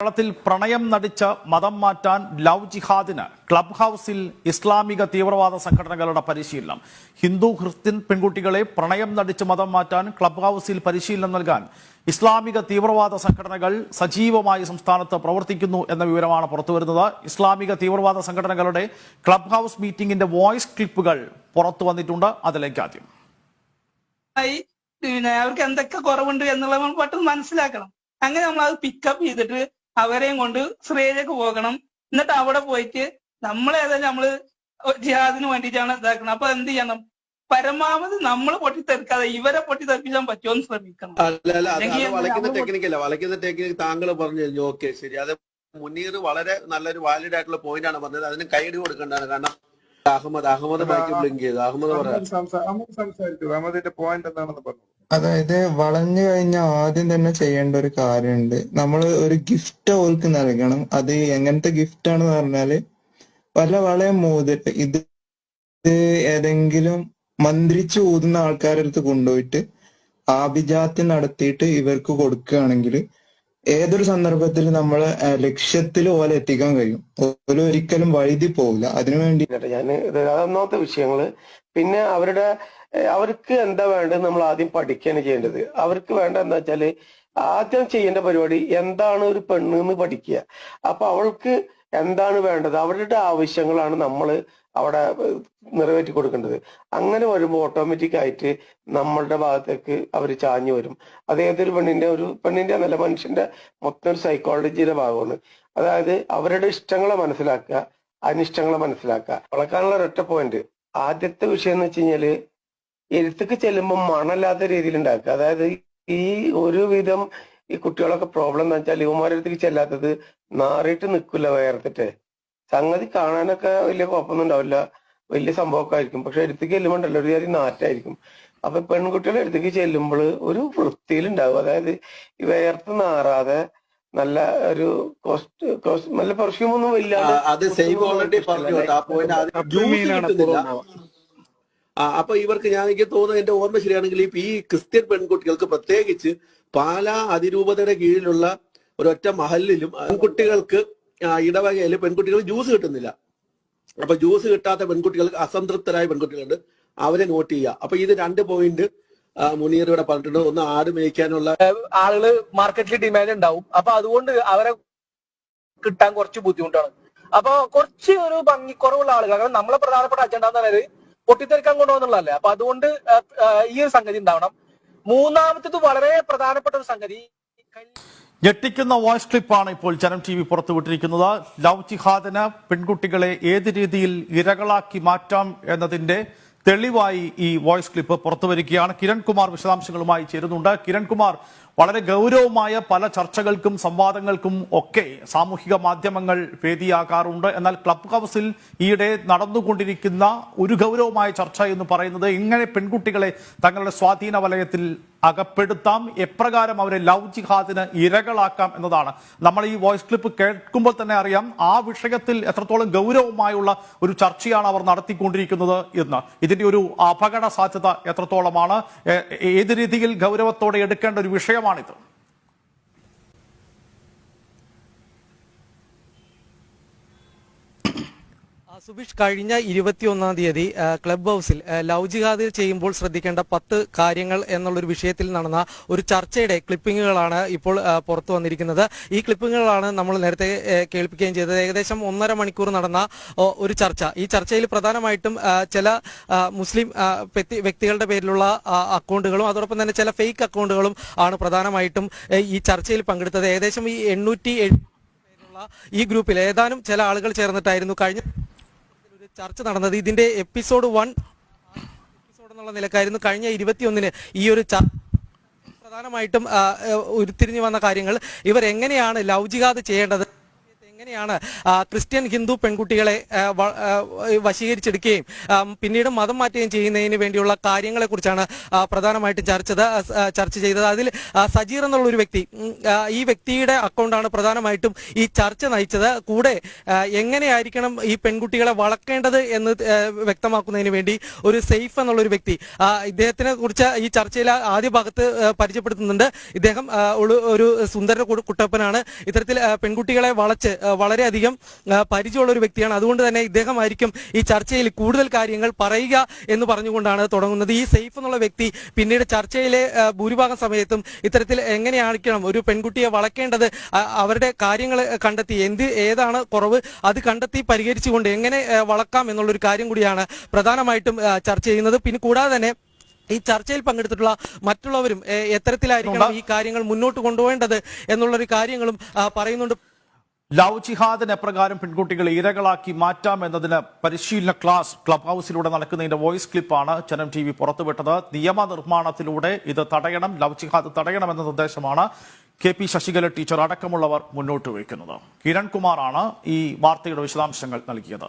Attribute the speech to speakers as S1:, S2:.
S1: കേരളത്തിൽ പ്രണയം നടിച്ച് മതം മാറ്റാൻ ലവ് ജിഹാദിന് ക്ലബ് ഹൗസിൽ ഇസ്ലാമിക തീവ്രവാദ സംഘടനകളുടെ പരിശീലനം. ഹിന്ദു ക്രിസ്ത്യൻ പെൺകുട്ടികളെ പ്രണയം നടിച്ച് മതം മാറ്റാൻ ക്ലബ് ഹൗസിൽ പരിശീലനം നൽകാൻ ഇസ്ലാമിക തീവ്രവാദ സംഘടനകൾ സജീവമായി സംസ്ഥാനത്ത് പ്രവർത്തിക്കുന്നു എന്ന വിവരമാണ് പുറത്തുവരുന്നത്. ഇസ്ലാമിക തീവ്രവാദ സംഘടനകളുടെ ക്ലബ് ഹൗസ് മീറ്റിംഗിന്റെ വോയിസ് ക്ലിപ്പുകൾ പുറത്തു വന്നിട്ടുണ്ട്. അതിലേക്ക് ആദ്യം.
S2: പിന്നെ അവർക്ക് എന്തൊക്കെ കുറവുണ്ട് എന്നുള്ളത് പെട്ടെന്ന് മനസ്സിലാക്കണം. അങ്ങനെ നമ്മൾ അത് പിക്കപ്പ് ചെയ്തിട്ട് അവരെയും കൊണ്ട് ശ്രീയിലേക്ക് പോകണം. എന്നിട്ട് അവിടെ പോയിട്ട് നമ്മളേതായാലും നമ്മൾ ജിഹാദിന് വേണ്ടിയിട്ടാണ് ഇതാക്കുന്നത്. അപ്പൊ എന്ത് ചെയ്യണം? പരമാവധി നമ്മൾ പൊട്ടിത്തെറിക്കാതെ ഇവരെ പൊട്ടിത്തെറിപ്പിക്കാൻ പറ്റുമോ എന്ന് ശ്രമിക്കണം
S3: വളയ്ക്കുന്ന
S2: നമ്മൾ
S3: ടെക്നിക്ക് വളയ്ക്കുന്ന ടെക്നിക്ക് താങ്കൾ പറഞ്ഞു കഴിഞ്ഞു ഓക്കെ ശരി. അത് മുനീർ വളരെ നല്ലൊരു വാലിഡ് ആയിട്ടുള്ള പോയിന്റ് ആണ് പറഞ്ഞത്. അതിന് കൈയടി കൊടുക്കേണ്ടതാണ്. കാരണം അഹമ്മദ് അഹമ്മദ് ബ്ലിങ്ക് ചെയ്തു. പറയാം
S4: അഹമ്മദ് സംസാരിച്ചു. അഹമ്മദിന്റെ പോയിന്റ് എന്താണെന്ന് പറഞ്ഞു.
S5: അതായത് വളഞ്ഞു കഴിഞ്ഞാൽ ആദ്യം തന്നെ ചെയ്യേണ്ട ഒരു കാര്യമുണ്ട്. നമ്മൾ ഒരു ഗിഫ്റ്റ് അവർക്ക് നൽകണം. അത് എങ്ങനത്തെ ഗിഫ്റ്റ് ആണെന്ന് പറഞ്ഞാൽ പല വളയം മോതിട്ട് ഇത് ഏതെങ്കിലും മന്ത്രിച്ചു ഊതുന്ന ആൾക്കാരടുത്ത് കൊണ്ടുപോയിട്ട് ആഭിജാത്യം നടത്തിയിട്ട് ഇവർക്ക് കൊടുക്കുകയാണെങ്കിൽ ഏതൊരു സന്ദർഭത്തിൽ നമ്മൾ ലക്ഷ്യത്തിൽ ഓല എത്തിക്കാൻ കഴിയും. ഓരോ ഒരിക്കലും വഴുതി പോകില്ല അതിനു
S6: വേണ്ടി ഞാൻ അതൊന്നാമത്തെ വിഷയങ്ങൾ. പിന്നെ അവരുടെ അവർക്ക് എന്താ വേണ്ടത് നമ്മൾ ആദ്യം പഠിക്കുകയാണ് ചെയ്യേണ്ടത്. അവർക്ക് വേണ്ട എന്താ വെച്ചാൽ ആദ്യം ചെയ്യേണ്ട പരിപാടി എന്താണ് ഒരു പെണ്ണ് എന്ന് പഠിക്കുക. അപ്പൊ അവൾക്ക് എന്താണ് വേണ്ടത്? അവരുടെ ആവശ്യങ്ങളാണ് നമ്മൾ അവിടെ നിറവേറ്റി കൊടുക്കേണ്ടത്. അങ്ങനെ വരുമ്പോൾ ഓട്ടോമാറ്റിക് ആയിട്ട് നമ്മളുടെ ഭാഗത്തേക്ക് അവർ ചാഞ്ഞു വരും. അത് ഏതൊരു പെണ്ണിന്റെ ഒരു പെണ്ണിന്റെ നല്ല മനുഷ്യന്റെ മൊത്തം ഒരു സൈക്കോളജിയുടെ ഭാഗമാണ്. അതായത് അവരുടെ ഇഷ്ടങ്ങളെ മനസ്സിലാക്കുക അനിഷ്ടങ്ങളെ മനസ്സിലാക്കുക. വളക്കാനുള്ള ഒരൊറ്റ പോയിന്റ് ആദ്യത്തെ വിഷയം എന്ന് വെച്ച് കഴിഞ്ഞാൽ എഴുത്തൊക്കെ ചെല്ലുമ്പോൾ മണല്ലാത്ത രീതിയിൽ ഉണ്ടാക്കുക അതായത് ഈ ഒരുവിധം ഈ കുട്ടികളൊക്കെ പ്രോബ്ലം എന്ന് വെച്ചാൽ യുവമാരുടെ അടുത്തേക്ക് ചെല്ലാത്തത് നാറിയിട്ട് നിൽക്കില്ല വേർത്തിട്ട്. സംഗതി കാണാനൊക്കെ വലിയ കുഴപ്പമൊന്നും ഉണ്ടാവില്ല വലിയ സംഭവമൊക്കെ ആയിരിക്കും. പക്ഷെ എടുത്തേക്ക് ചെല്ലുമ്പോണ്ടല്ലോ ഒരു കാര്യം നാറ്റായിരിക്കും. അപ്പൊ പെൺകുട്ടികൾ എടുത്തേക്ക് ചെല്ലുമ്പോൾ ഒരു വൃത്തിയിലുണ്ടാവും അതായത് ഈ വേർത്ത് നാറാതെ നല്ല ഒരു കോസ്റ്റ് കോസ്റ്റ് നല്ല പെർഫ്യൂം ഒന്നും
S3: ആ,
S6: ഇല്ലാതെ
S3: അപ്പൊ ഇവർക്ക് ഞാൻ എനിക്ക് തോന്നുന്നത് എന്റെ ഓർമ്മ ശരിയാണെങ്കിൽ ഈ ക്രിസ്ത്യൻ പെൺകുട്ടികൾക്ക് പ്രത്യേകിച്ച് പാലാ അതിരൂപതയുടെ കീഴിലുള്ള ഒരൊറ്റ മഹലിലും പെൺകുട്ടികൾക്ക് ഇടവകയിൽ പെൺകുട്ടികൾ ജ്യൂസ് കിട്ടുന്നില്ല. അപ്പൊ ജ്യൂസ് കിട്ടാത്ത പെൺകുട്ടികൾക്ക് അസംതൃപ്തരായ പെൺകുട്ടികളുണ്ട്. അവരെ നോട്ട് ചെയ്യുക. അപ്പൊ ഇത് രണ്ട് പോയിന്റ് മുനീർ ഇവിടെ പറഞ്ഞിട്ടുണ്ട്. ഒന്ന് ആട് മേയ്ക്കാനുള്ള
S7: ആളുകൾ മാർക്കറ്റിൽ ഡിമാൻഡ് ഉണ്ടാവും. അപ്പൊ അതുകൊണ്ട് അവരെ കിട്ടാൻ കുറച്ച് ബുദ്ധിമുട്ടാണ്. അപ്പൊ കുറച്ച് ഒരു ഭംഗി കുറവുള്ള ആളുകൾ നമ്മളെ പ്രധാനപ്പെട്ട അജണ്ട എന്ന് പറയുന്നത് പൊട്ടിത്തെറിക്കാൻ കൊണ്ടുപോകുന്നുള്ളതല്ലേ? അപ്പൊ അതുകൊണ്ട് ഈ ഒരു സംഗതി ഉണ്ടാവണം. മൂന്നാമത്തത് വളരെ പ്രധാനപ്പെട്ട ഒരു സംഗതി
S1: ഞെട്ടിക്കുന്ന വോയിസ് ക്ലിപ്പാണ് ഇപ്പോൾ ജനം ടി വി പുറത്തുവിട്ടിരിക്കുന്നത് ലവ് ജിഹാദിന് പെൺകുട്ടികളെ ഏത് രീതിയിൽ ഇരകളാക്കി മാറ്റാം എന്നതിന്റെ തെളിവായി ഈ വോയിസ് ക്ലിപ്പ് പുറത്തുവരികയാണ് കിരൺകുമാർ വിശദാംശങ്ങളുമായി ചേരുന്നുണ്ട്. കിരൺകുമാർ വളരെ ഗൗരവമായ പല ചർച്ചകൾക്കും സംവാദങ്ങൾക്കും ഒക്കെ സാമൂഹിക മാധ്യമങ്ങൾ വേദിയാകാറുണ്ട്. എന്നാൽ ക്ലബ് ഹൗസിൽ ഈയിടെ നടന്നുകൊണ്ടിരിക്കുന്ന ഒരു ഗൗരവമായ ചർച്ച എന്ന് പറയുന്നത് എങ്ങനെ പെൺകുട്ടികളെ തങ്ങളുടെ സ്വാധീന വലയത്തിൽ അകപ്പെടുത്താം. എപ്രകാരം അവരെ ലവ് ജിഹാദിന് ഇരകളാക്കാം എന്നതാണ്. നമ്മൾ ഈ വോയിസ് ക്ലിപ്പ് കേൾക്കുമ്പോൾ തന്നെ അറിയാം ആ വിഷയത്തിൽ എത്രത്തോളം ഗൗരവമായുള്ള ഒരു ചർച്ചയാണ് അവർ നടത്തിക്കൊണ്ടിരിക്കുന്നത് എന്ന്. ഇതിന്റെ ഒരു അപകട സാധ്യത എത്രത്തോളമാണ്? ഏത് രീതിയിൽ ഗൗരവത്തോടെ എടുക്കേണ്ട ഒരു വിഷയമാണിത്?
S8: സുബീഷ് കഴിഞ്ഞ ഇരുപത്തിയൊന്നാം തീയതി ക്ലബ് ഹൗസിൽ ലവ് ജിഹാദിൽ ചെയ്യുമ്പോൾ ശ്രദ്ധിക്കേണ്ട പത്ത് കാര്യങ്ങൾ എന്നുള്ളൊരു വിഷയത്തിൽ നടന്ന ഒരു ചർച്ചയുടെ ക്ലിപ്പിങ്ങുകളാണ് ഇപ്പോൾ പുറത്തു വന്നിരിക്കുന്നത്. ഈ ക്ലിപ്പിങ്ങുകളാണ് നമ്മൾ നേരത്തെ കേൾപ്പിക്കുകയും ചെയ്തത്. ഏകദേശം ഒന്നര മണിക്കൂർ നടന്ന ഒരു ചർച്ച. ഈ ചർച്ചയിൽ പ്രധാനമായിട്ടും ചില മുസ്ലിം വ്യക്തികളുടെ പേരിലുള്ള അക്കൗണ്ടുകളും അതോടൊപ്പം തന്നെ ചില ഫേക്ക് അക്കൗണ്ടുകളും ആണ് പ്രധാനമായിട്ടും ഈ ചർച്ചയിൽ പങ്കെടുത്തത്. ഏകദേശം ഈ എണ്ണൂറ്റി ഈ ഗ്രൂപ്പിൽ ഏതാനും ചില ആളുകൾ ചേർന്നിട്ടായിരുന്നു കഴിഞ്ഞ ചർച്ച നടന്നത്. ഇതിന്റെ എപ്പിസോഡ് വൺ എപ്പിസോഡ് എന്നുള്ള നിലക്കായിരുന്നു കഴിഞ്ഞ ഇരുപത്തിയൊന്നിന് ഈ ഒരു ചർച്ച പ്രധാനമായിട്ടും ഉരുത്തിരിഞ്ഞു വന്ന കാര്യങ്ങൾ. ഇവർ എങ്ങനെയാണ് ലവ് ചെയ്യേണ്ടത്? എങ്ങനെയാണ് ക്രിസ്ത്യൻ ഹിന്ദു പെൺകുട്ടികളെ വശീകരിച്ചെടുക്കുകയും പിന്നീട് മതം മാറ്റുകയും ചെയ്യുന്നതിന് വേണ്ടിയുള്ള കാര്യങ്ങളെ കുറിച്ചാണ് പ്രധാനമായിട്ടും ചർച്ചത് ചർച്ച ചെയ്തത്. അതിൽ സജീർ എന്നുള്ള ഒരു വ്യക്തി ഈ വ്യക്തിയുടെ അക്കൗണ്ടാണ് പ്രധാനമായിട്ടും ഈ ചർച്ച നയിച്ചത്. കൂടെ എങ്ങനെയായിരിക്കണം ഈ പെൺകുട്ടികളെ വളർക്കേണ്ടത് എന്ന് വ്യക്തമാക്കുന്നതിന് വേണ്ടി ഒരു സേഫ് എന്നുള്ള ഒരു വ്യക്തി ഇദ്ദേഹത്തിനെ കുറിച്ച് ഈ ചർച്ചയിൽ ആദ്യ ഭാഗത്ത് പരിചയപ്പെടുത്തുന്നുണ്ട്. ഇദ്ദേഹം ഒരു- സുന്ദര കുട്ടപ്പനാണ്. ഇത്തരത്തിൽ പെൺകുട്ടികളെ വളച്ച് വളരെയധികം പരിചയമുള്ള ഒരു വ്യക്തിയാണ്. അതുകൊണ്ട് തന്നെ ഇദ്ദേഹമായിരിക്കും ഈ ചർച്ചയിൽ കൂടുതൽ കാര്യങ്ങൾ പറയുക എന്ന് പറഞ്ഞുകൊണ്ടാണ് തുടങ്ങുന്നത്. ഈ സേഫ് എന്നുള്ള വ്യക്തി പിന്നീട് ചർച്ചയിലെ ഭൂരിഭാഗം സമയത്തും ഇത്തരത്തിൽ എങ്ങനെയായിരിക്കണം ഒരു പെൺകുട്ടിയെ വളക്കേണ്ടത് അവരുടെ കാര്യങ്ങൾ കണ്ടെത്തി എന്ത് ഏതാണ് കുറവ് അത് കണ്ടെത്തി പരിഹരിച്ചുകൊണ്ട് എങ്ങനെ വളക്കാം എന്നുള്ളൊരു കാര്യം കൂടിയാണ് പ്രധാനമായിട്ടും ചർച്ച ചെയ്യുന്നത്. പിന്നെ കൂടാതെ തന്നെ ഈ ചർച്ചയിൽ പങ്കെടുത്തിട്ടുള്ള മറ്റുള്ളവരും എത്തരത്തിലായിരിക്കണം ഈ കാര്യങ്ങൾ മുന്നോട്ട് കൊണ്ടുപോകേണ്ടത് എന്നുള്ളൊരു കാര്യങ്ങളും പറയുന്നുണ്ട്.
S1: ലവ് ജിഹാദിന് എപ്രകാരം പെൺകുട്ടികളെ ഇരകളാക്കി മാറ്റാം എന്നതിന് പരിശീലന ക്ലാസ് ക്ലബ് ഹൗസിലൂടെ നടക്കുന്നതിന്റെ വോയിസ് ക്ലിപ്പാണ് ജനം ടി വി പുറത്തുവിട്ടത്. നിയമനിർമ്മാണത്തിലൂടെ ഇത് തടയണം ലവ് ജിഹാദ് തടയണമെന്ന നിർദ്ദേശമാണ് കെ പി ശശികല ടീച്ചർ അടക്കമുള്ളവർ മുന്നോട്ട് വയ്ക്കുന്നത്. കിരൺകുമാറാണ് ഈ വാർത്തയുടെ വിശദാംശങ്ങൾ നൽകിയത്.